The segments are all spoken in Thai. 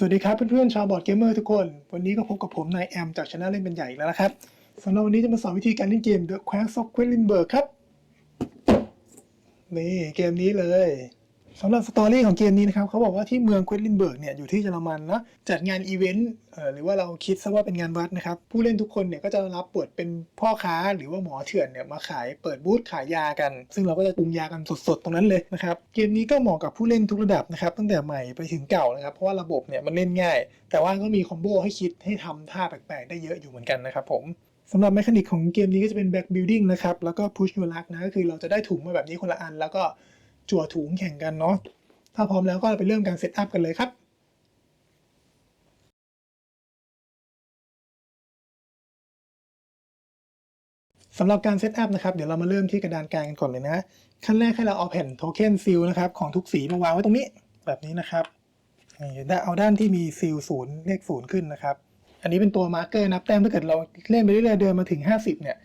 สวัสดีครับเพื่อนๆชาวบอร์ดเกมเมอร์ทุกคน วันนี้ก็พบกับผมนายแอมจากชนะเล่นเป็นใหญ่แล้วนะครับสำหรับวันนี้จะมาสอนวิธีการเล่นเกม The Quest of Quedlinburg ครับ นี่เกมนี้เลย สำหรับสตอรี่ของเกมนี้นะครับเขาบอกว่าที่เมืองควิลินเบิร์กเนี่ยอยู่ที่เยอรมันนะจัดงานอีเวนต์หรือว่าเราคิดซะว่าเป็นงานวัดนะครับ ผู้เล่นทุกคนเนี่ยก็จะรับบทเป็นพ่อค้าหรือว่าหมอเถื่อนเนี่ยมาขายเปิดบูธขายยากัน ซึ่งเราก็จะปรุงยากันสดๆ ตรงนั้นเลยนะครับ เกมนี้ก็เหมาะกับผู้เล่นทุกระดับนะครับ ตั้งแต่ใหม่ไปถึงเก่านะครับ เพราะว่าระบบเนี่ยมันเล่นง่าย แต่ว่าก็มีคอมโบให้คิดให้ทำท่าแปลกๆได้เยอะอยู่เหมือนกันนะครับผมสำหรับแมคานิกของเกมนี้ก็จะเป็น back building นะครับแล้วก็ push your luck นะก็คือเราจะได้ถุงมาแบบนี้คนละอันแล้วก็ จั่วถุงแข่งกันเนาะถ้าพร้อมแล้วก็ไปเริ่มการเซตอัพกันเลยครับสำหรับการเซตอัพนะครับเดี๋ยวเรามาเริ่มที่กระดานกลางกันก่อนเลยนะ ขั้นแรกให้เราเอาแผ่นโทเค็นซีลนะครับของทุกสีมาวางไว้ตรงนี้แบบนี้นะครับนี่ได้เอาด้านที่มีซีลศูนย์เลขศูนย์ขึ้นนะครับ อันนี้เป็นตัวมาร์กเกอร์นับแต้มถ้าเกิดเราเล่นไปเรื่อยๆเดินมาถึง 50 เนี่ย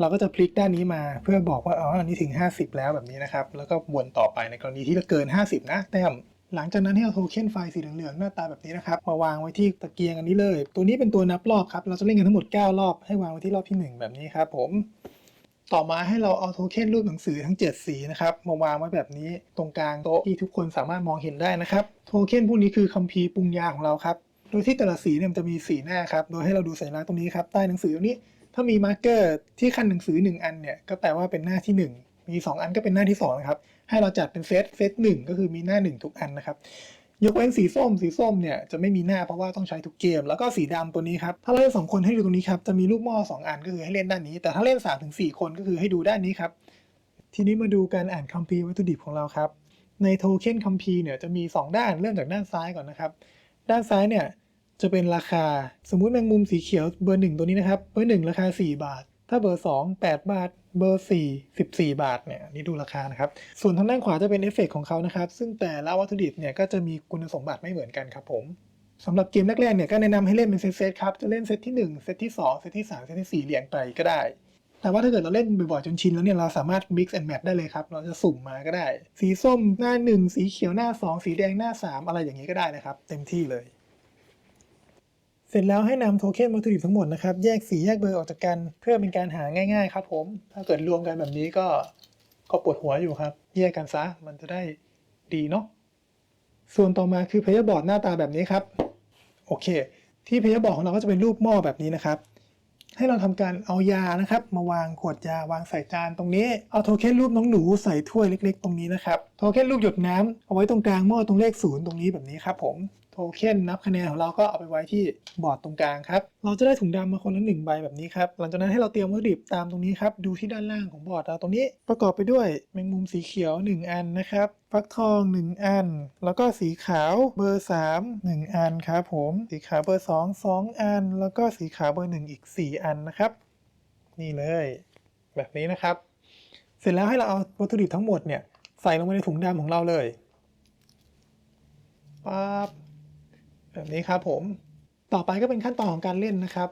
เราก็จะพลิกด้านนี้มาเพื่อบอกว่าอ๋ออันนี้ถึง 50 แล้วแบบนี้นะครับ แล้วก็วนต่อไปในกรณีที่เกิน 50 นะแต้มหลังจากนั้นให้เอาโทเค็นไฟสีเหลืองๆหน้าตาแบบนี้นะครับ มาวางไว้ที่ตะเกียงอันนี้เลย ตัวนี้เป็นตัวนับรอบครับ เราจะเล่นกันทั้งหมด 9 รอบ ให้วางไว้ที่รอบที่ 1 แบบนี้ครับผมต่อมาให้เราเอาโทเค็นรูปหนังสือทั้ง 7 สีนะครับ มาวางไว้แบบนี้ตรงกลางโต๊ะที่ทุกคนสามารถมองเห็นได้นะครับ โทเค็นพวกนี้คือคัมภีร์ปรุงยาของเราครับ โดยที่แต่ละสีเนี่ยมันจะมีสีหน้าครับ โดยให้เราดูสัญลักษณ์ตรงนี้ครับใต้หนังสือตรงนี้ ถ้ามีมาร์กเกอร์ที่ขั้นหนังสือ 1 อันเนี่ยก็แปลว่าเป็นหน้าที่ 1 มี 2 อันก็เป็นหน้าที่ 2 นะครับ ให้เราจัดเป็นเซตเซตหนึ่งก็คือมีหน้า 1 ทุกอันนะครับ ยกเว้นสีส้ม สีส้มเนี่ยจะไม่มีหน้าเพราะว่าต้องใช้ทุกเกม แล้วก็สีดำตัวนี้ครับ ถ้าเราเล่นสองคนให้ดูตรงนี้ครับ จะมีลูกหม้อสองอันก็คือให้เล่นด้านนี้ แต่ถ้าเล่น3าถึงสคนก็คือให้ดูด้านนี้ครับ ทีนี้มาดูการอ่านคัมภีร์วัตถุดิบของเราครับ ในโทเค็นคัมภีร์เนี่ยจะมี 2 ด้านเริ่มจากด้านซ้ายก่อนนะครับ ด้านซ้ายเนี่ย จะเป็นราคา สมมุติแมงมุมสีเขียวเบอร์หนึ่งตัวนี้นะครับ เบอร์หนึ่งราคา 4 บาท ถ้าเบอร์ 2 8 บาท เบอร์ 4 14 บาทเนี่ยนี่ดูราคานะครับ ส่วนทางด้านขวาจะเป็นเอฟเฟกต์ของเขานะครับ ซึ่งแต่ละวัตถุดิบเนี่ยก็จะมีคุณสมบัติไม่เหมือนกันครับผมสำหรับเกมแรกๆเนี่ยก็แนะนำให้เล่นเป็นเซตๆครับ จะเล่นเซตที่ 1 เซตที่ 2 เซตที่ 3 เซตที่ 4เรียงไปก็ได้ แต่ว่าถ้าเกิดเราเล่นบ่อยๆจนชินแล้วเนี่ยเราสามารถ mix and match ได้เลยครับ เราจะสุ่มมาก็ได้ สีส้มหน้า 1 สีเขียวหน้า 2 สีแดงหน้า 3 อะไรอย่างนี้ก็ได้นะครับ เต็มที่เลย เสร็จแล้วให้นำโทเค็นวัตถุดิบทั้งหมดนะครับแยกสีแยกเบอร์ออกจากกันเพื่อเป็นการหาง่ายๆครับผมถ้าเกิดรวมกันแบบนี้ก็ก็ปวดหัวอยู่ครับ แยกกันซะมันจะได้ดีเนาะส่วนต่อมาคือเพย์บอร์ดหน้าตาแบบนี้ครับโอเค ที่เพย์บอร์ดของเราก็จะเป็นรูปหม้อแบบนี้นะครับให้เราทำการเอายานะครับ มาวางขวดยาวางใส่จานตรงนี้ เอาโทเค็นรูปน้องหนูใส่ถ้วยเล็ก ๆ ตรงนี้นะครับ โทเค็นรูปหยดน้ำเอาไว้ตรงกลางหม้อตรงเลขศูนย์ตรงนี้แบบนี้ครับผม โทเค็นนับคะแนนของเราก็เอาไปไว้ที่บอร์ดตรงกลางครับ เราจะได้ถุงดำมาคนละหนึ่งใบแบบนี้ครับ หลังจากนั้นให้เราเตรียมวัตถุดิบตามตรงนี้ครับ ดูที่ด้านล่างของบอร์ดเราตรงนี้ประกอบไปด้วยแมงมุมสีเขียว 1 อันนะครับฟักทอง 1 อัน แล้วก็สีขาวเบอร์ 3 1 อันครับผม สีขาวเบอร์ 2 2 อัน แล้วก็สีขาวเบอร์ 1 อีก 4 อันนะครับ นี่เลย แบบนี้นะครับ เสร็จแล้วให้เราเอาวัตถุดิบทั้งหมดเนี่ยใส่ลงไปในถุงดำของเราเลยปั๊บ แบบนี้ครับผมต่อไปก็เป็นขั้นตอนของการเล่นนะครับ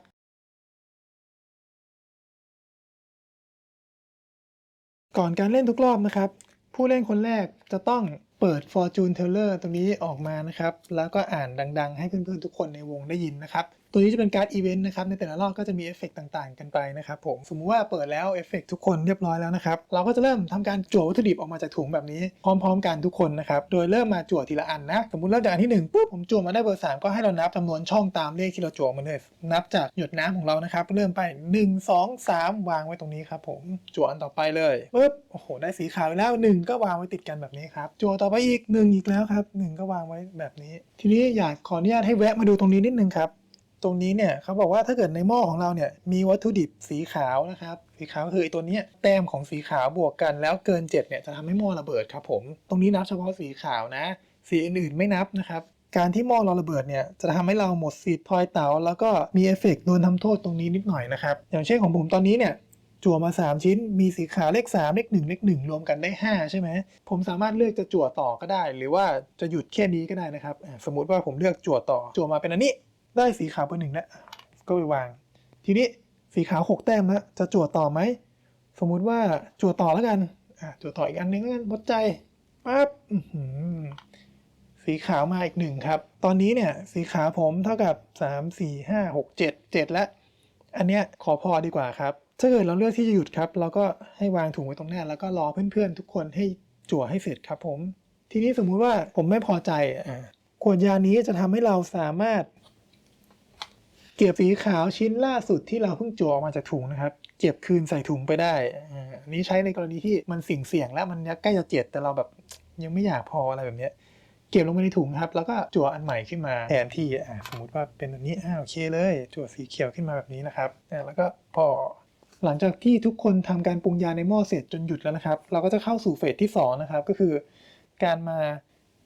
ก่อนการเล่นทุกรอบนะครับ ผู้เล่นคนแรกจะต้องเปิด Fortune Teller ตรงนี้ออกมานะครับ แล้วก็อ่านดัง ๆ ให้เพื่อนๆทุกคนในวงได้ยินนะครับ ตัวนี้จะเป็นการ์ดอีเวนต์นะครับในแต่ละรอบก็จะมีเอฟเฟกต์ต่างๆ กันไปนะครับผมสมมุติว่าเปิดแล้วเอฟเฟกต์ทุกคนเรียบร้อยแล้วนะครับเราก็จะเริ่มทำการจั่ววัตถุดิบออกมาจากถุงแบบนี้พร้อม ๆ กันทุกคนนะครับโดยเริ่มมาจั่วทีละอันนะสมมุติเริ่มจากอันที่หนึ่งปุ๊บผมจั่วมาได้เบอร์สามก็ให้เรานับจำนวนช่องตามเลขที่เราจั่วมาเลยนับจากหยดน้ำของเรานะครับเริ่มไป 1 2 3 วางไว้ตรงนี้ครับผมจั่วอันต่อไปเลยปุ๊บโอ้โหได้สีขาวแล้ว 1 ก็วางไว้ติดกันแบบนี้ครับจั่วต่อไปอีก 1 อีกแล้วครับ1ก็วางไว้แบบนี้ ทีนี้อยากขออนุญาตให้แวะมาดูตรงนี้นิดนึงครับ ตรงนี้เนี่ยเขาบอกว่าถ้าเกิดในหม้อของเราเนี่ยมีวัตถุดิบสีขาวนะครับสีขาวคือไอ้ตัวนี้แต้มของสีขาวบวกกันแล้วเกิน 7เนี่ยจะทำให้หม้อระเบิดครับผม ตรงนี้นับเฉพาะสีขาวนะ สีอื่นๆไม่นับนะครับการที่หม้อเราระเบิดเนี่ยจะทำให้เราหมดสิทธิ์ทอยเต๋าแล้วก็มีเอฟเฟกต์โดนทำโทษตรงนี้นิดหน่อยนะครับอย่างเช่นของผมตอนนี้เนี่ยจั่วมา 3 ชิ้น มีสีขาวเลข 3 เลข 1 เลข 1 รวมกันได้ 5 ใช่ไหม ผมสามารถเลือกจะจั่วต่อก็ได้ หรือว่าจะหยุดแค่นี้ก็ได้นะครับ สมมุติว่าผมเลือกจั่วต่อ จั่วมาเป็นอันนี้ ได้สีขาวเบอร์หนึ่งแล้วก็ไปวาง ทีนี้สีขาว6แต้มแล้วจะจั่วต่อไหม สมมุติว่าจั่วต่อแล้วกันอะจั่วต่ออีกอันนึงแล้วกันวัดใจปั๊บสีขาวมาอีกหนึ่งครับ ตอนนี้เนี่ยสีขาวผมเท่ากับ3 4 5 6 7 7แล้ว อันเนี้ยขอพอดีกว่าครับถ้าเกิดเราเลือกที่จะหยุดครับ เราก็ให้วางถุงไว้ตรงหน้า แล้วก็รอเพื่อนๆ ทุกคนให้จั่วให้เสร็จครับผม ทีนี้สมมุติว่าผมไม่พอใจอขวดยานี้จะทำให้เราสามารถ เก็บสีขาวชิ้นล่าสุดที่เราเพิ่งจั่วออกมาจากถุงนะครับ เก็บคืนใส่ถุงไปได้อันนี้ใช้ในกรณีที่มันสิ่งเสี่ยงแล้วมันใกล้จะเจ็ดแต่เราแบบยังไม่อยากพออะไรแบบนี้เก็บลงไปในถุงครับ แล้วก็จั่วอันใหม่ขึ้นมาแทนที่สมมติว่าเป็นแบบนี้อ่าโอเคเลย จั่วสีเขียวขึ้นมาแบบนี้นะครับแล้วก็พอหลังจากที่ทุกคนทำการปรุงยาในหม้อเสร็จจนหยุดแล้วนะครับ เราก็จะเข้าสู่เฟสที่สองนะครับก็คือ การมา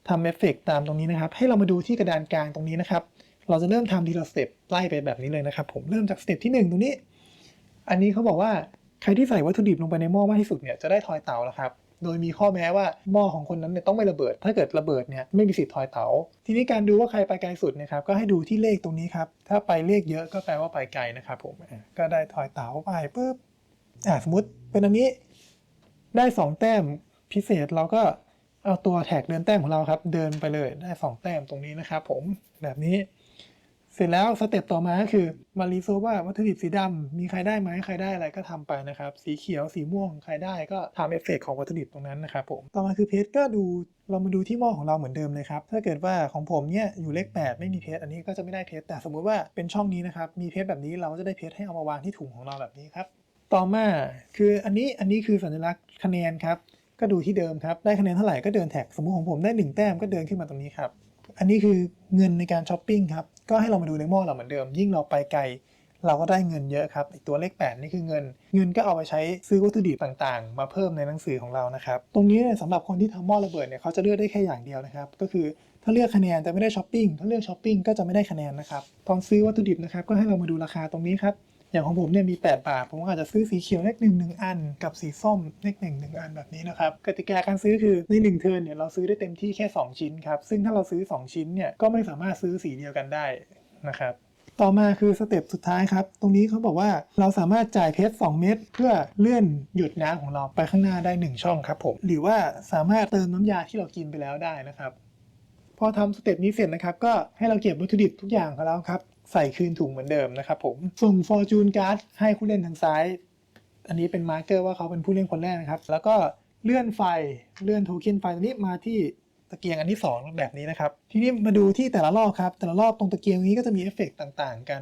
ทำเอฟเฟกต์ตามตรงนี้นะครับ ให้เรามาดูที่กระดานกลางตรงนี้นะครับ เราจะเริ่มทำทีละสเต็ปไล่ไปแบบนี้เลยนะครับ ผมเริ่มจากสเต็ปที่หนึ่งตรงนี้ อันนี้เขาบอกว่าใครที่ใส่วัตถุดิบลงไปในหม้อมากที่สุดเนี่ยจะได้ทอยเต๋าแล้วครับโดยมีข้อแม้ว่าหม้อของคนนั้นเนี่ยต้องไม่ระเบิด ถ้าเกิดระเบิดเนี่ยไม่มีสิทธิ์ทอยเต๋าทีนี้การดูว่าใครไปไกลสุดนะครับก็ให้ดูที่เลขตรงนี้ครับ ถ้าไปเลขเยอะก็แปลว่าไปไกลนะครับผมก็ได้ทอยเต๋าไปปุ๊บอะสมมติเป็นอันนี้ได้ 2 แต้มพิเศษเราก็เอาตัวแท็กเดินแต้มของเราครับ เดินไปเลยได้ 2 แต้มตรงนี้นะครับผมแบบนี้ สร็จแล้วสเต็ปต่อมาก็คือมารีโซว่าวัตถุดิบสีดำมีใครได้ไหมใครได้อะไรก็ทำไปนะครับสีเขียวสีม่วงใครได้ก็ทำเอฟเฟกต์ของวัตถุดิบตรงนั้นนะครับผมต่อมาคือเพจก็ดูเรามาดูที่หม้อของเราเหมือนเดิมเลยครับถ้าเกิดว่าของผมเนี่ยอยู่เลข 8 ไม่มีเพจอันนี้ก็จะไม่ได้เพจแต่สมมุติว่าเป็นช่องนี้นะครับมีเพจแบบนี้เราก็จะได้เพจให้เอามาวางที่ถุงของเราแบบนี้ครับต่อมาคืออันนี้อันนี้คือสัญลักษณ์คะแนนครับก็ดูที่เดิมครับได้คะแนนเท่าไหร่ก็เดินแท็กสมมุติของผมได้ 1 แต้มก็เดินขึ้นมาตรงนี้ครับ อันนี้คือเงินในการช้อปปิ้งครับ ก็ให้เรามาดูในหม้อเราเหมือนเดิม ยิ่งเราไปไกล เราก็ได้เงินเยอะครับอีกตัวเลข 8 นี่คือเงิน เงินก็เอาไปใช้ซื้อวัตถุดิบต่างๆ มาเพิ่มในหนังสือของเรานะครับ ตรงนี้เนี่ยสำหรับคนที่ทำหม้อระเบิดเนี่ยเขาจะเลือกได้แค่อย่างเดียวนะครับ ก็คือถ้าเลือกคะแนนจะไม่ได้ช้อปปิ้ง ถ้าเลือกช้อปปิ้งก็จะไม่ได้คะแนนนะครับ ตอนซื้อวัตถุดิบนะครับก็ให้เรามาดูราคาตรงนี้ครับ อย่างของผมเนี่ยมี 8 บาท ผมก็อาจจะซื้อสีเขียวเลขหนึ่งหนึ่งอัน กับสีส้มเลขหนึ่งหนึ่งอันแบบนี้นะครับกติกาการซื้อคือในหนึ่งเทิร์นเนี่ยเราซื้อได้เต็มที่แค่ 2 ชิ้นครับ ซึ่งถ้าเราซื้อ 2 ชิ้นเนี่ยก็ไม่สามารถซื้อสีเดียวกันได้นะครับต่อมาคือสเต็ปสุดท้ายครับ ตรงนี้เขาบอกว่าเราสามารถจ่ายเพชร2เม็ดเพื่อเลื่อนหยุดน้ำของเราไปข้างหน้าได้ 1 ช่องครับผมหรือว่าสามารถเติมน้ำยาที่เรากินไปแล้วได้นะครับ พอทำสเต็ปนี้เสร็จนะครับ ก็ให้เราเก็บวัตถุดิบทุกอย่างของเราครับ ใส่คืนถุงเหมือนเดิมนะครับผมส่ง Fortune Card ให้ผู้เล่นทางซ้าย อันนี้เป็นมาร์เกอร์ว่าเขาเป็นผู้เล่นคนแรกนะครับ แล้วก็เลื่อนไฟเลื่อนโทเค็นไฟตัวนี้มาที่ตะเกียงอันที่ 2 แบบนี้นะครับ ทีนี้มาดูที่แต่ละรอบครับ แต่ละรอบตรงตะเกียงนี้ก็จะมีเอฟเฟกต์ต่างๆกัน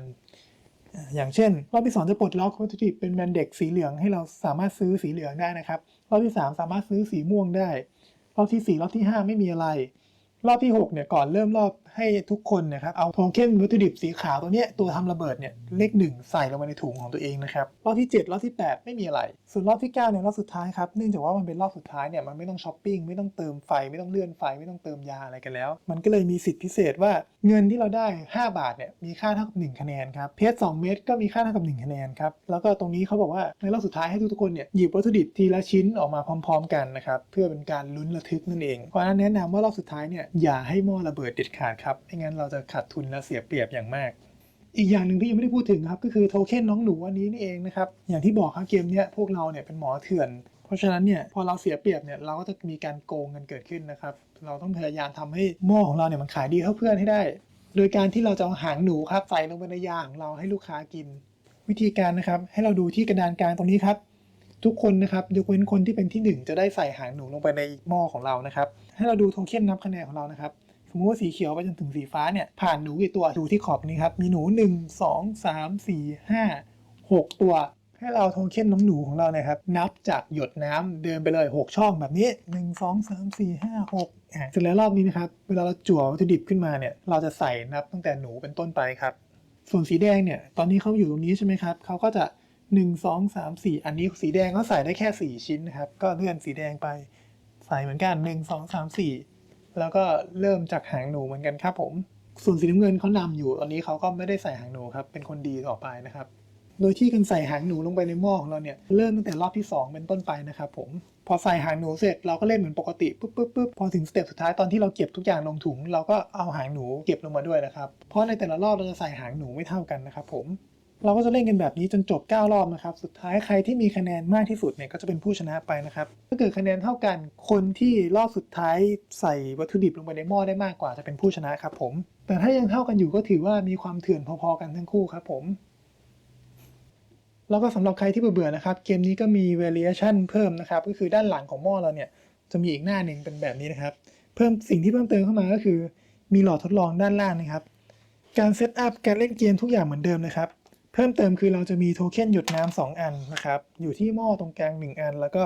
อ่าอย่างเช่น รอบที่ 2 จะปลดล็อกวัตถุดิบเป็นแบรนด์เด็กสีเหลืองให้เราสามารถซื้อสีเหลืองได้นะครับ รอบที่ 3 สามารถซื้อสีม่วงได้ รอบที่ 4 รอบที่ 5 ไม่มีอะไร รอบที่6เนี่ยก่อนเริ่มรอบให้ทุกคนนะครับเอาโทเค็นวัตถุดิบสีขาวตัวเนี้ยตัวทำระเบิดเนี่ยเลขหนึ่งใส่ลงไปในถุงของตัวเองนะครับรอบที่ 7 รอบที่ 8 ไม่มีอะไร ส่วนรอบที่9เนี่ยรอบสุดท้ายครับเนื่องจากว่ามันเป็นรอบสุดท้ายเนี่ยมันไม่ต้องช้อปปิ้งไม่ต้องเติมไฟไม่ต้องเลื่อนไฟไม่ต้องเติมยาอะไรกันแล้ว มันก็เลยมีสิทธิพิเศษว่าเงินที่เราได้ 5 บาทเนี่ยมีค่าเท่ากับ1คะแนนครับเพชร2เม็ดก็มีค่าเท่ากับ1คะแนนครับแล้วก็ตรงนี้เขาบอกว่าในรอบสุดท้ายให้ทุกๆคนเนี่ยหยิบวัตถุดิบทีละชิ้นออกมาพร้อม ๆ กันนะครับเพื่อเป็นการลุ้นระทึกนั่นเองเพราะนั้นแนะนำว่ารอบสุดท้ายเนี่ยอย่าให้หม้อระเบิดเด็ดขาดครับไม่งั้นเราจะขาดทุนและเสียเปรียบอย่างมาก อีกอย่างหนึ่งที่ยังไม่ได้พูดถึงครับ ก็คือโทเค็นน้องหนูอันนี้นี่เองนะครับอย่างที่บอกครับเกมเนี้ยพวกเราเนี่ยเป็นหมอเถื่อน เพราะฉะนั้นเนี่ยพอเราเสียเปรียบเนี่ยเราก็จะมีการโกงกันเกิดขึ้นนะครับเราต้องพยายามทำให้หม้อของเราเนี่ยมันขายดีเท่าเพื่อนให้ได้ โดยการที่เราจะเอาหางหนูครับใส่ลงไปในยาของเราให้ลูกค้ากิน วิธีการนะครับให้เราดูที่กระดานกลางตรงนี้ครับ ทุกคนนะครับยกเว้นคนที่เป็นที่หนึ่งจะได้ใส่หางหนูลงไปในหม้อของเรานะครับให้เราดูโทเค็นนับคะแนนของเรานะครับสมมติว่าสีเขียวไปจนถึงสีฟ้าเนี่ยผ่านหนูกี่ตัวดูที่ขอบนี้ครับมีหนู 1 2 3 4 5 6 ตัว ให้เราโทเค็นน้องหนูของเราเนี่ยครับนับจากหยดน้ำเดินไปเลย 6 ช่องแบบนี้ 1 2 3 4 5 6อะเสร็จแล้วรอบนี้นะครับเวลาเราจั่ววัตถุดิบขึ้นมาเนี่ยเราจะใส่นับตั้งแต่หนูเป็นต้นไปครับส่วนสีแดงเนี่ยตอนนี้เขาอยู่ตรงนี้ใช่ไหมครับเขาก็จะ 1 2 3 4อันนี้สีแดงเขาใส่ได้แค่4ชิ้นนะครับ ก็เลื่อนสีแดงไปใส่เหมือนกัน1 2 3 4แล้วก็เริ่มจากหางหนูเหมือนกันครับผม ส่วนสีน้ำเงินเขานำอยู่ตอนนี้เขาก็ไม่ได้ใส่หางหนูครับ เป็นคนดีต่อไปนะครับ โดยที่การใส่หางหนูลงไปในหม้อของเราเนี่ยเริ่มตั้งแต่รอบที่ 2 เป็นต้นไปนะครับผมพอใส่หางหนูเสร็จเราก็เล่นเหมือนปกติปุ๊บปุ๊บปุ๊บพอถึงสเต็ปสุดท้ายตอนที่เราเก็บทุกอย่างลงถุง เราก็เอาหางหนูเก็บลงมาด้วยนะครับเพราะในแต่ละรอบเราจะใส่หางหนูไม่เท่ากันนะครับผม เราก็จะเล่นกันแบบนี้จนจบ 9 รอบนะครับ สุดท้ายใครที่มีคะแนนมากที่สุดเนี่ยก็จะเป็นผู้ชนะไปนะครับ ถ้าเกิดคะแนนเท่ากัน คนที่รอบสุดท้ายใส่วัตถุดิบลงไปในหม้อได้มากกว่าจะเป็นผู้ชนะครับผม แต่ถ้ายังเท่ากันอยู่ก็ถือว่ามีความเถื่อนพอๆกันทั้งคู่ครับผมแล้วก็สำหรับใครที่เบื่อนะครับ เกมนี้ก็มี variation เพิ่มนะครับ ก็คือด้านหลังของหม้อเราเนี่ยจะมีอีกหน้าหนึ่งเป็นแบบนี้นะครับ เพิ่มสิ่งที่เพิ่มเติมเข้ามาก็คือ มีหลอดทดลองด้านล่างนะครับ การเซตอัพการเล่นเกมทุกอย่างเหมือนเดิมนะครับ พิ่มเติมคือเราจะมีโทเค็นหยดน้ำสองอันนะครับอยู่ที่หม้อตรงกลาง 1 อัน แล้วก็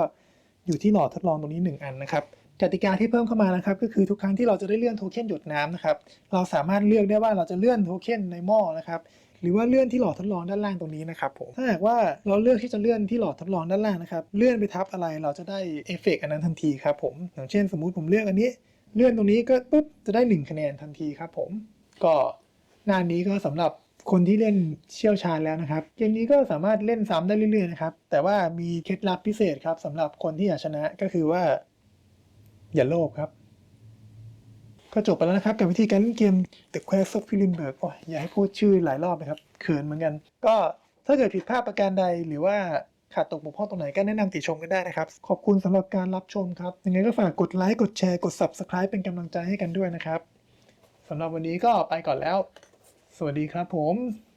อยู่ที่หลอดทดลองตรงนี้ 1 อันนะครับกติกาที่เพิ่มเข้ามานะครับก็คือทุกครั้งที่เราจะได้เลื่อนโทเค็นหยดน้ำนะครับเราสามารถเลือกได้ว่าเราจะเลื่อนโทเค็นในหม้อนะครับหรือว่าเลื่อนที่หลอดทดลองด้านล่างตรงนี้นะครับผมถ้าหากว่าเราเลือกที่จะเลื่อนที่หลอดทดลองด้านล่างนะครับเลื่อนไปทับอะไรเราจะได้เอฟเฟกต์อันนั้นทันทีครับผมอย่างเช่น สมมุติผมเลือกอันนี้ เลื่อนตรงนี้ก็ปุ๊บจะได้ 1 คะแนนทันทีครับผมก็งานนี้ก็สำหรับ คนที่เล่นเชี่ยวชาญแล้วนะครับ เกมนี้ก็สามารถเล่นซ้ำได้เรื่อยๆนะครับ แต่ว่ามีเคล็ดลับพิเศษครับสำหรับคนที่อยากชนะก็คือว่า อย่าโลภครับ ก็จบไปแล้วนะครับ กับวิธีการเล่นเกม The Quest of Filimberg โอ้ยอย่าให้พูดชื่อหลายรอบนะครับเขินเหมือนกัน ก็ถ้าเกิดผิดพลาดประการใดหรือว่าขาดตกบกพร่องตรงไหนก็แนะนำติชมกันได้นะครับ ขอบคุณสำหรับการรับชมครับ ยังไงก็ฝากกดไลค์กดแชร์กด Subscribe เป็นกำลังใจให้กันด้วยนะครับสำหรับวันนี้ก็ไปก่อนแล้ว สวัสดีครับผม